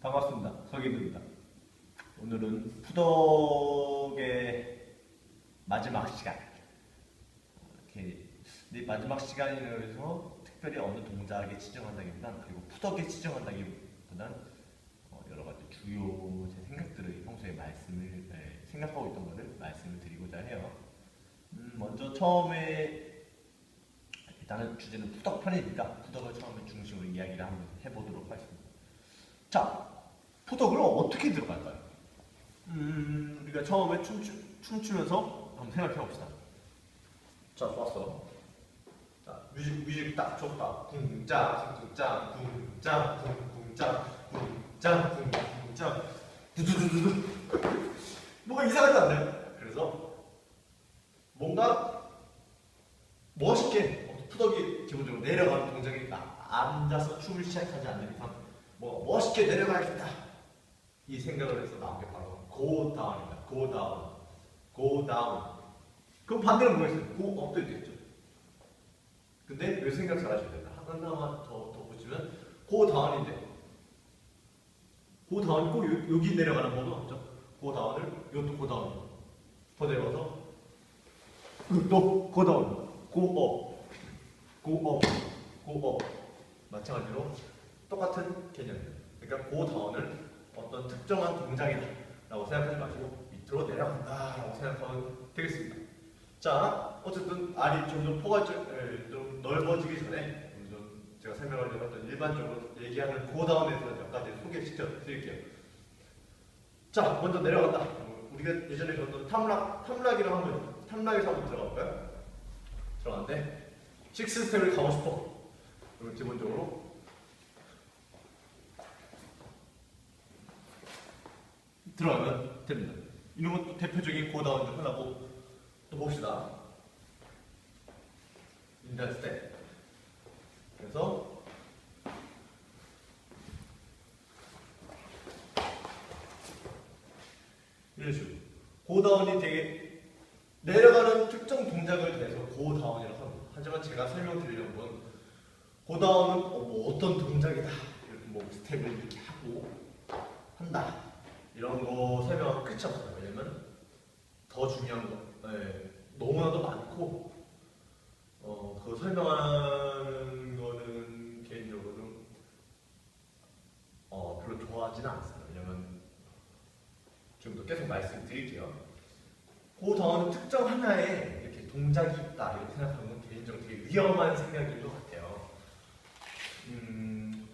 반갑습니다. 서기입니다. 오늘은 푸덕의 마지막 시간. 이렇게 네, 마지막 시간이라고 해서 특별히 어느 동작에 치중한다기보단 그리고 푸덕에 치중한다기보단 어, 여러 가지 주요 제 생각들을 평소에 말씀을 네, 생각하고 있던 것을 말씀을 드리고자 해요. 음, 먼저 처음에 일단은 주제는 푸덕 편이니까 푸덕을 처음에 중심으로 이야기를 한번 해보도록 하겠습니다. 자, 푸덕을 어떻게 들어갈까요? 음, 우리가 처음에 춤추, 춤추면서 한번 생각해 봅시다. 자, 좋았어. 자, 뮤직, 뮤직 딱 좋다. 궁짜, 궁짜, 궁짜, 궁짜, 궁짜, 궁짜, 두두두두두. 뭐가 이상하지 않나요? 그래서 뭔가 멋있게 푸덕이 기본적으로 내려가는 동작이니까 앉아서 춤을 시작하지 않는 이상 뭐 멋있게 내려가야겠다 이 생각을 해서 나온 게 바로 go down입니다. go down, go down. 그럼 반대로 뭐가 있어요? go up도 있겠죠. 근데 왜 생각 잘 하셔야 된다. 하나만 더 덧붙이면 go down인데 go down이 꼭 요- 여기 내려가는 법은 없죠. go down을 이것도 go down. 더 내려가서 또 go down, go up, go up, go up. 마찬가지로 똑같은 개념이에요. 그러니까 고 다운을 어떤 특정한 동작이다라고 생각하지 마시고 밑으로 내려간다라고 생각하면 되겠습니다. 자, 어쨌든 알이 점점 포가 좀, 넓어지기 전에 좀 제가 설명하려고 했던 일반적으로 얘기하는 고 다운에 대해서 몇 가지 소개시켜 드릴게요. 자, 먼저 내려간다. 어, 우리가 예전에 배웠던 탐락, 탐락이라고 하면 탐락에서 한번 들어가 볼까요? 들어갔는데 식스 스텝을 가고 싶어. 그러면 기본적으로 들어가면 됩니다. 이런 것도 대표적인 고다운 중 하나고 또 봅시다. 인단 스텝. 그래서 이런 식으로 고다운이 되게 내려가는 특정 동작을 대해서 고다운이라고 합니다. 하지만 제가 설명드리려는 건 고다운은 어, 뭐 어떤 동작이다 이렇게 뭐 스텝을 이렇게 하고 한다 이런 거 설명하면 끝이 없어요. 왜냐면 더 중요한 거 예, 너무나도 많고 어, 그 설명하는 거는 개인적으로 좀 어, 별로 좋아하지는 않습니다. 왜냐면 지금도 계속 말씀드릴게요. 그 다음은 특정 하나에 이렇게 동작이 있다 이렇게 생각하는 건 개인적으로 되게 위험한 생각인 것 같아요. 음,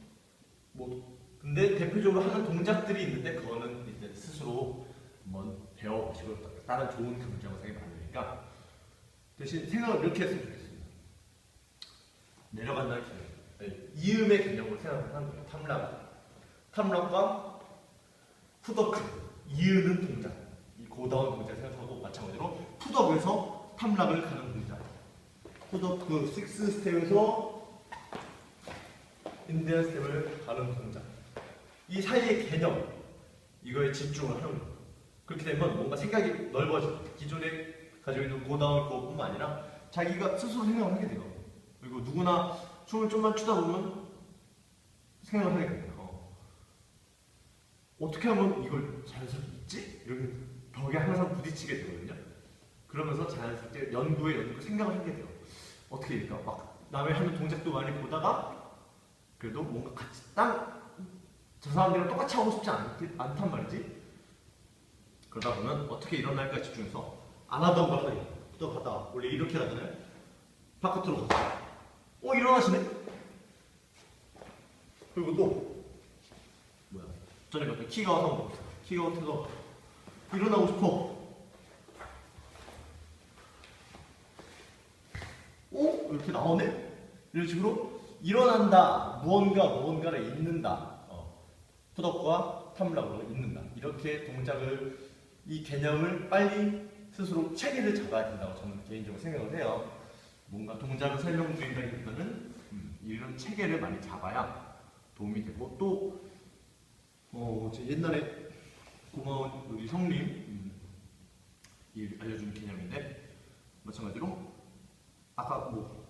뭐 근데 대표적으로 하는 동작들이 있는데 그거는 이제 스스로 한번 배워보시고 다른 좋은 교육 영상이 많으니까 대신 생각을 이렇게 했으면 좋겠습니다. 내려간다는 개념, 네, 이음의 개념으로 생각을 하는 거예요. 탐락, 탐락과 푸더크, 이으는 동작, 이 고다운 동작 생각하고 마찬가지로 푸덕에서 탐락을 가는 동작, 푸더크 식스 스텝에서 인디언 스텝을 가는 동작. 이 사이의 개념, 이거에 집중을 하는 거예요. 그렇게 되면 뭔가 생각이 넓어져. 기존에 가지고 있는 고다운 그것뿐만 아니라 자기가 스스로 생각을 하게 돼요. 그리고 누구나 춤을 좀만 추다 보면 생각을 하게 돼요. 어. 어떻게 하면 이걸 자연스럽게 있지? 이런 벽에 항상 부딪히게 되거든요. 그러면서 자연스럽게 연구에 연구 생각을 하게 돼요. 어떻게 될까? 막 남의 하는 동작도 많이 보다가 그래도 뭔가 같이 딱 저 사람들이랑 똑같이 하고 싶지 않, 않단 말이지. 그러다 보면 어떻게 일어날까 집중해서 안 하던 걸 하게 또 가다가 원래 이렇게 하잖아요. 바깥으로 가서 어 일어나시네. 그리고 또 뭐야 전에 봤던 키가 와서 키가 와서 일어나고 싶어. 어? 이렇게 나오네? 이런 식으로 일어난다, 무언가 무언가를 잊는다, 어, 푸덕과 탐락으로 잊는다. 이렇게 동작을 이 개념을 빨리 스스로 체계를 잡아야 된다고 저는 개인적으로 생각을 해요. 뭔가 동작을 설명드린다기보다는 음, 이런 체계를 많이 잡아야 도움이 되고 또 어, 제 옛날에 고마운 우리 성님 음, 이 알려준 개념인데 마찬가지로 아까 뭐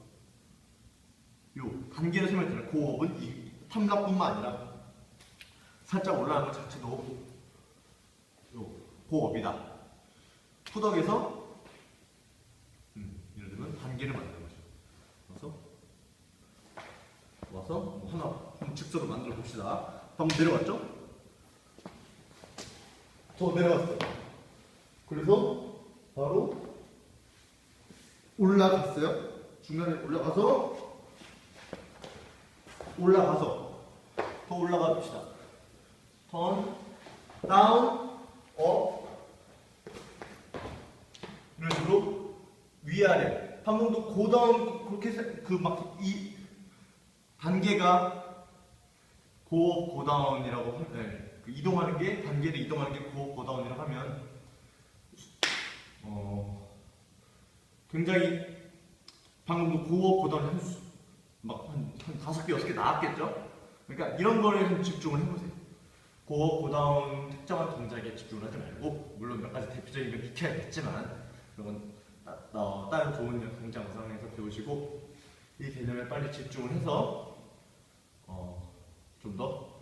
요 단계를 설명드리는 고업은 이 탐락뿐만 아니라 살짝 올라가는 것 자체도 요 고업이다. 푸덕에서 음, 예를 들면 단계를 만드는 거죠. 와서 와서 뭐 하나 한번 직선으로 만들어 봅시다. 방금 내려갔죠? 더 내려갔어요. 그래서 바로 올라갔어요. 중간에 올라가서 올라가서 더 올라가 봅시다. 턴, 다운, 업 이런 식으로 위아래 방금도 고다운 그렇게 그막 이 단계가 고업 고다운이라고 하- 네, 그 이동하는 게 단계를 이동하는 게 고업 고다운이라고 하면 어 굉장히 방금도 고업 고다운 한막한 한 다섯 개 여섯 개 나왔겠죠? 그러니까 이런 거에 좀 집중을 해보세요. 고업 고다운 특정한 동작에 집중을 하지 말고 물론 몇 가지 대표적인 건 익혀야겠지만 그건 따, 어, 다른 좋은 강좌 영상에서 배우시고 이 개념에 빨리 집중을 해서 어, 좀 더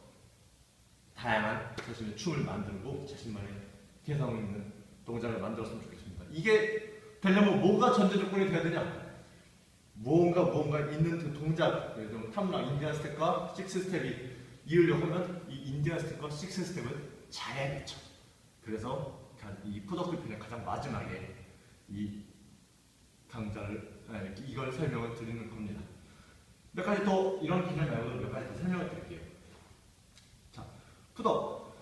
다양한 자신의 춤을 만들고 자신만의 개성 있는 동작을 만들었으면 좋겠습니다. 이게 되려면 뭐가 전제 조건이 돼야 되냐? 무언가 무언가 있는 그 동작, 예를 들면 탑락, 인디안 스텝과 식스 스텝이 이으려고 하면 이 인디안 스텝과 식스 스텝을 잘해야겠죠. 그래서 가- 이 푸더클 편의 가장 마지막에 이 강좌를 아니, 이걸 설명을 드리는 겁니다. 몇 가지 더 이런 개념 말고도 몇 가지 더 설명을 드릴게요. 자, 푸더.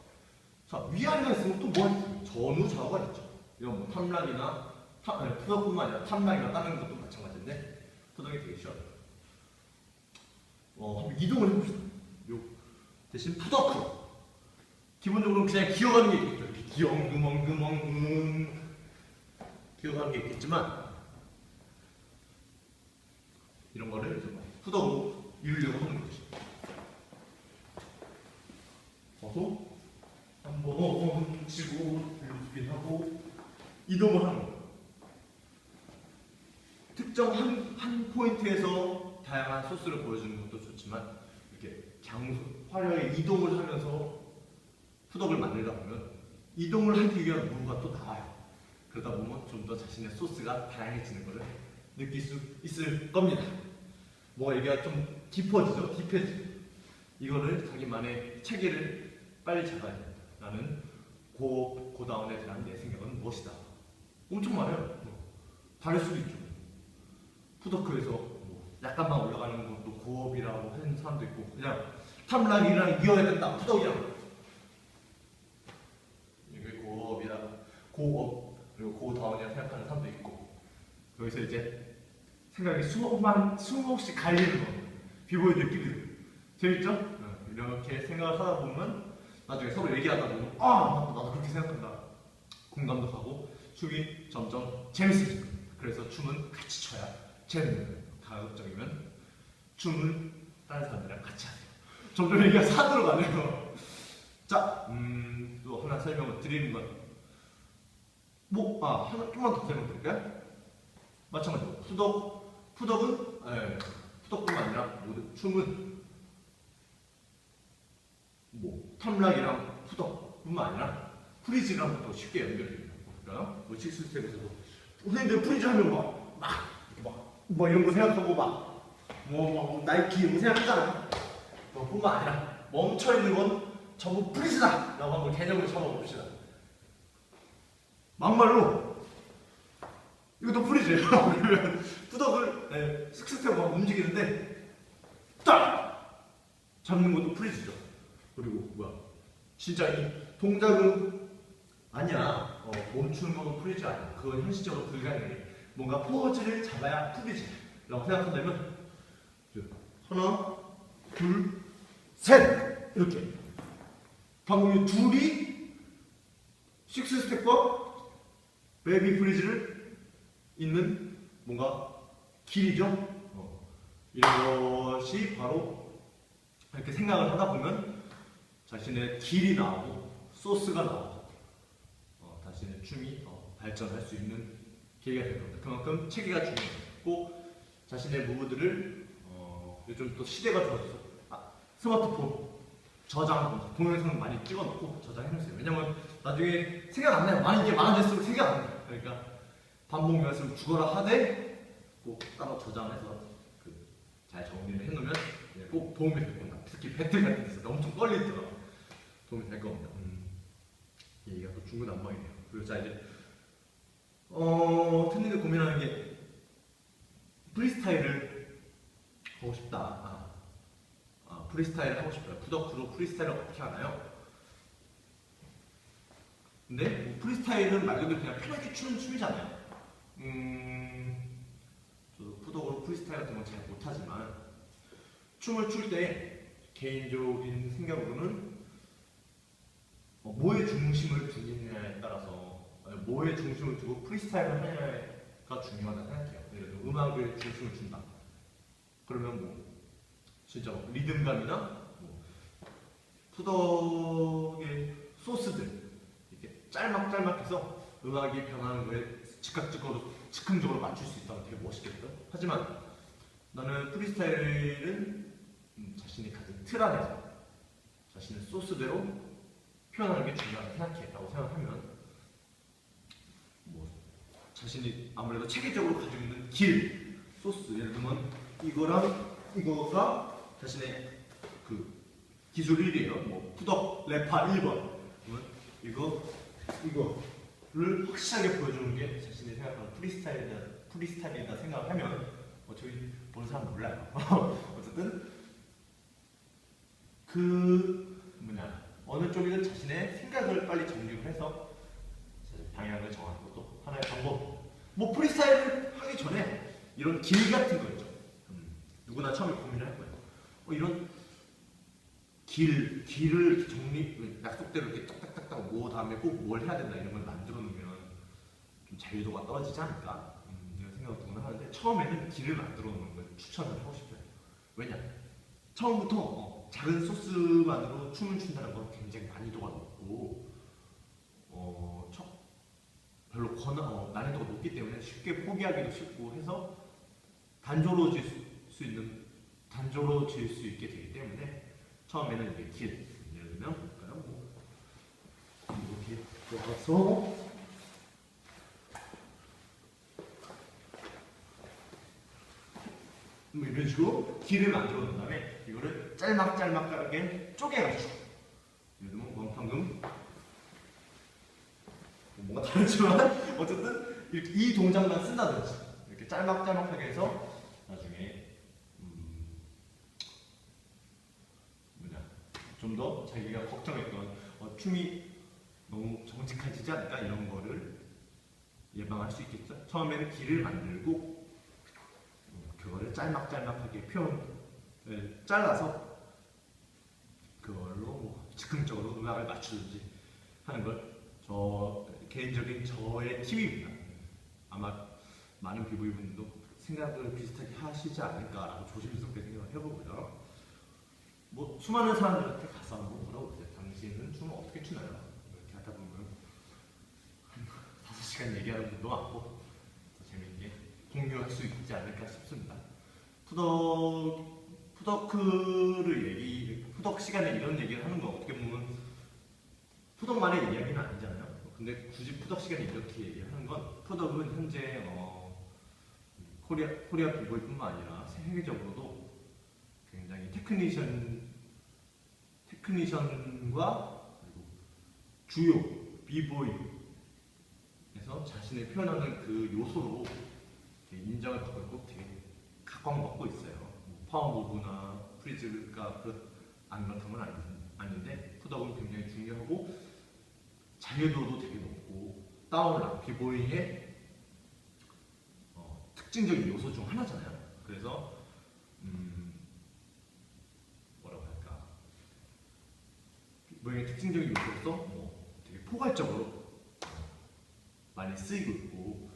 자, 위아래가 있으면 또뭐 있지? 전후 좌우가 있죠. 이런 뭐 탐락이나 탐, 아니, 푸더뿐만 아니라 탐락이나 다른 것도 마찬가지인데 푸더이 되게 쉬워요. 어, 이동을 해봅시다. 요 대신 푸더크. 기본적으로 그냥 기어가는 게 있겠죠. 이렇게 기엉금엉금엉금 기어가는 게 있겠지만 이런 거를 이제 푸더로 이으려고 하는 거지. 와서 한번 치고 스핀하고 이동을 하는 거예요. 특정 한, 한 포인트에서 다양한 소스를 보여주는 것도 좋지만 장소, 화려하게 이동을 하면서 푸덕을 만들다 보면 이동을 하기 위한 무가 또 나와요. 그러다 보면 좀 더 자신의 소스가 다양해지는 것을 느낄 수 있을 겁니다. 뭐가 얘기가 좀 깊어지죠? 딥해지죠? 이거를 자기만의 체계를 빨리 잡아야 된다. 나는 고, 고다운에 대한 내 생각은 무엇이다. 엄청 많아요. 뭐, 다를 수도 있죠. 푸더크에서 뭐 약간만 올라가는 것도 고업이라고 하는 사람도 있고 그냥 탐락이랑 이어야 된다. 푸덕이랑 이게 고업이라 고업 그리고 고다운이라 생각하는 사람도 있고. 여기서 이제 생각이 수억만 수억씩 갈리는 거. 비보이 느끼는 재밌죠? 어, 이렇게 생각을 하다 보면 나중에 서로 얘기하다 보면 아 나도, 나도 그렇게 생각한다. 공감도 가고 춤이 점점 재밌어지고 그래서 춤은 같이 춰야 재밌는 거예요 가급적이면 춤을 다른 사람들이랑 같이 하세요 점점 얘기가 산으로 가네요 자, 음, 또 하나 설명을 드리는 건 뭐, 아, 하나 좀만 더 설명 드릴까요? 마찬가지로 푸덕, 푸덕은 예, 푸덕뿐만 아니라 모든 춤은 뭐 탐락이랑 푸덕뿐만 아니라 프리즈랑 또 쉽게 연결됩니다. 볼까요? 뭐 식스 스텝에서도 선생님들 프리즈 하면 막, 막, 막, 뭐 이런 거 생각하고 막, 뭐, 막 나이키 이런 거 생각하잖아요. 뭐 뿐만 아니라 멈춰 있는 건 전부 프리즈다! 라고 한번 개념을 잡아봅시다. 막말로 이것도 프리즈예요. 그러면 푸덕을 네, 스스텝으로 움직이는데 딱 잡는 것도 프리즈죠. 그리고 뭐야? 진짜 이 동작은 아니야. 어, 멈추는 건 프리즈 아니야. 그건 현실적으로 불가능해. 뭔가 포즈를 잡아야 프리즈라고 생각한다면 하나, 둘, 셋 이렇게 방금 이 둘이 식스 스텝과 베이비 프리즈를 있는 뭔가 길이죠. 어, 이런 것이 바로 이렇게 생각을 하다 보면 자신의 길이 나오고 소스가 나오고 어, 자신의 춤이 어, 발전할 수 있는 계기가 될 겁니다. 그만큼 체계가 중요하고 자신의 무브들을 어, 요즘 또 시대가 좋아져서 아, 스마트폰 저장 동영상 많이 찍어놓고 저장해놓으세요. 왜냐면 나중에 생각 안 나요. 많이 이게 많아질수록 생각 안 나요. 그러니까 반복 연습 죽어라 하되 꼭 따로 저장해서 그 잘 정리를 해놓으면 꼭 도움이 될 겁니다. 특히 배틀 같은 데서 엄청 떨리더라고 도움이 될 겁니다. 음. 얘기가 또 중구난방이네요. 그리고 자 이제 어 팬님들 고민하는 게 프리스타일을 하고 싶다. 아, 아, 프리스타일 하고 싶어요. 푸덕후로 프리스타일을 어떻게 하나요? 근데 뭐 프리스타일은 말 그대로 그냥 편하게 추는 춤이잖아요. 음, 저도 푸덕으로 프리스타일 같은 건 잘 못하지만 춤을 출 때 개인적인 생각으로는 어, 뭐에 중심을 두느냐에 따라서 뭐에 중심을 두고 프리스타일을 하냐가 중요하다 생각해요. 예를 들어 음악에 중심을 둔다. 그러면 뭐 진짜 뭐 리듬감이나 뭐 푸덕의 소스들 이렇게 짤막짤막해서 음악이 변하는 거에 즉각적으로 즉흥적으로 맞출 수 있다면 되게 멋있겠다. 하지만 나는 프리스타일은 음, 자신이 가진 틀 안에서 자신의 소스대로 표현하는 게 중요하다 생각했다고 생각하면 뭐 자신이 아무래도 체계적으로 가지고 있는 길 소스 예를 들면 이거랑 이거가 자신의 그 기술 1이에요. 뭐 푸덕 래파 1번 그러면 이거 이거를 확실하게 보여주는 게 자신이 생각하는 프리스타일이다 프리스타일이다 생각하면 어차피 보는 사람 몰라요. 어쨌든 그 뭐냐 어느 쪽이든 자신의 생각을 빨리 정리를 해서 방향을 정하는 것도 하나의 방법. 뭐 프리스타일을 하기 전에 이런 길 같은 거 있죠. 음, 누구나 처음에 고민을 할 거예요. 어, 이런 길 길을 정리 약속대로 이렇게 딱딱딱딱 모은 다음에 꼭 뭘 해야 된다 이런 걸 만들어 놓으면 좀 자유도가 떨어지지 않을까 음, 이런 생각을 하는데 처음에는 길을 만들어 놓는 걸 추천을 하고 싶어요. 왜냐 처음부터 어, 작은 소스만으로 춤을 춘다는 건 굉장히 난이도가 높고 어, 첫, 별로 권한, 어, 난이도가 높기 때문에 쉽게 포기하기도 쉽고 해서 단조로워질 수, 수 있는 단조로워질 수 있게 되기 때문에 처음에는 이게 길 예를 들면 볼까요? 뭐, 이렇게 들어가서 뭐 이런 식으로 길을 만들어 놓은 다음에 이거를 짤막짤막하게 쪼개가지고 예를 들면 뭐 방금 뭐 뭔가 다르지만 어쨌든 이렇게 이 동작만 쓴다든지 이렇게 짤막짤막하게 해서 나중에 음 뭐냐 좀 더 자기가 걱정했던 어, 춤이 너무 정직해지지 않을까 이런 거를 예방할 수 있겠죠. 처음에는 길을 만들고 음, 그거를 짤막짤막하게 표현을 잘라서 그걸로 뭐 즉흥적으로 음악을 맞추든지 하는 걸 저 개인적인 저의 팁입니다. 아마 많은 비보이 분들도 생각을 비슷하게 하시지 않을까라고 조심스럽게 생각을 해보고요. 뭐 수많은 사람들한테 가서 한번 물어보세요. 당신은 춤을 어떻게 추나요? 이렇게 하다 보면 한 다섯 시간 얘기하는 분도 많고 더 재밌게 공유할 수 있지 않을까 싶습니다. 푸덕 푸덕크를 얘기 푸덕 시간에 이런 얘기를 하는 거 어떻게 보면 푸덕만의 이야기는 아니잖아요. 근데 굳이 푸덕 시간에 이렇게 얘기하는 건 푸덕은 현재 어, 코리아 코리아 비보이뿐만 아니라 세계적으로도 테크니션 테크니션과 주요 비보이에서 자신을 표현하는 그 요소로 인정을 받고 있고 되게 각광받고 있어요. 뭐 파워무브나 프리즈가 그안 그렇다는 건 아닌데 푸덕은 굉장히 중요하고 자유도도 되게 높고 다운락 비보이의 어, 특징적인 요소 중 하나잖아요. 그래서 음, 뭐라고 할까 비보이의 특징적인 요소로서 뭐 되게 포괄적으로 많이 쓰이고 있고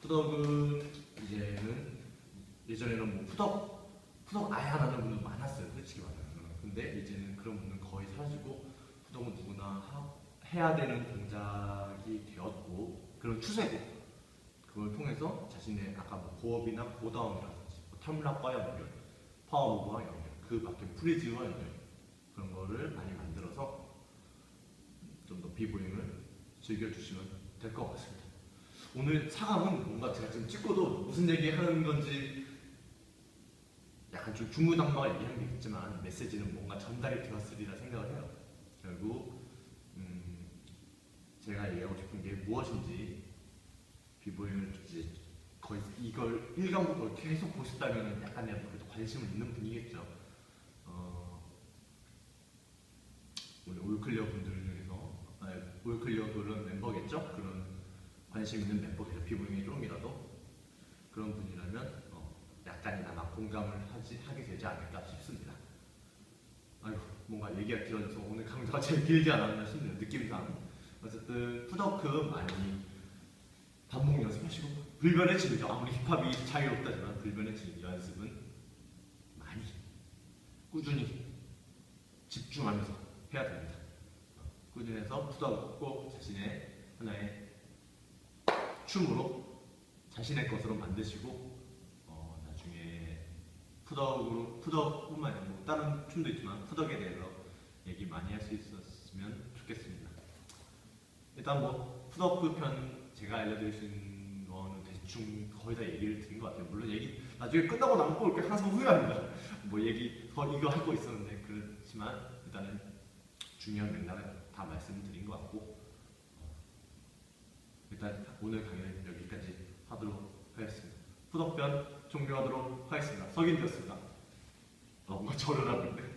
푸덕은 이제는 예전에는 뭐 푸덕 푸덕 하는 분들 많았어요 솔직히 말하면. 근데 이제는 그런 분들 거의 사라지고 푸덕은 누구나 하, 해야 되는 동작이 되었고 그런 추세고 그걸 통해서 자신의 아까 뭐 고업이나 고다운이라든지 뭐 텀락과 연결 파워무브와 연결 그 밖에 프리즈와 연결 그런 거를 많이 만들어서 좀 더 비보잉을 즐겨주시면 될 것 같습니다. 오늘 사감은 뭔가 제가 지금 찍고도 무슨 얘기 하는 건지 약간 좀 중구난방을 얘기하는 게 있지만 메시지는 뭔가 전달이 되었으리라 생각을 해요. 결국 음, 제가 얘기하고 싶은 게 무엇인지 비보잉을 이제 거의 이걸 1강부터 계속 보셨다면 약간이라도 그래도 관심을 있는 분이겠죠. 어, 우리 올클리어 분들 올클리어 그런 멤버겠죠? 그런 관심 있는 멤버겠죠. 비보잉에 조금이라도 그런 분이라면 어, 약간이나마 공감을 하지, 하게 되지 않을까 싶습니다. 아유 뭔가 얘기가 길어져서 오늘 강좌가 제일 길지 않았나 싶네요. 느낌상 어쨌든 푸더크 많이 반복 연습하시고 불변의 진리죠. 아무리 힙합이 자유롭다지만 불변의 진리 연습은 많이 꾸준히 집중하면서 해야 됩니다. 어, 꾸준해서 꼭 자신의 하나의 춤으로 자신의 것으로 만드시고 어, 나중에 푸덕으로 푸덕뿐만 아니라 뭐 다른 춤도 있지만 푸덕에 대해서 얘기 많이 할 수 있었으면 좋겠습니다. 일단 뭐 푸덕 편 제가 있는 거는 대충 거의 다 얘기를 드린 것 같아요. 물론 얘기 나중에 끝나고 꼭 이렇게 항상 후회합니다. 뭐 얘기 더 이거 할 거 있었는데 그렇지만 일단은 중요한 맥락을 다 말씀드린 것 같고 어, 일단 오늘 강의는 여기까지 하도록 하겠습니다. 푸덕편 종료하도록 하겠습니다. 석인되었습니다. 어, 뭔가 저를 하고 있네.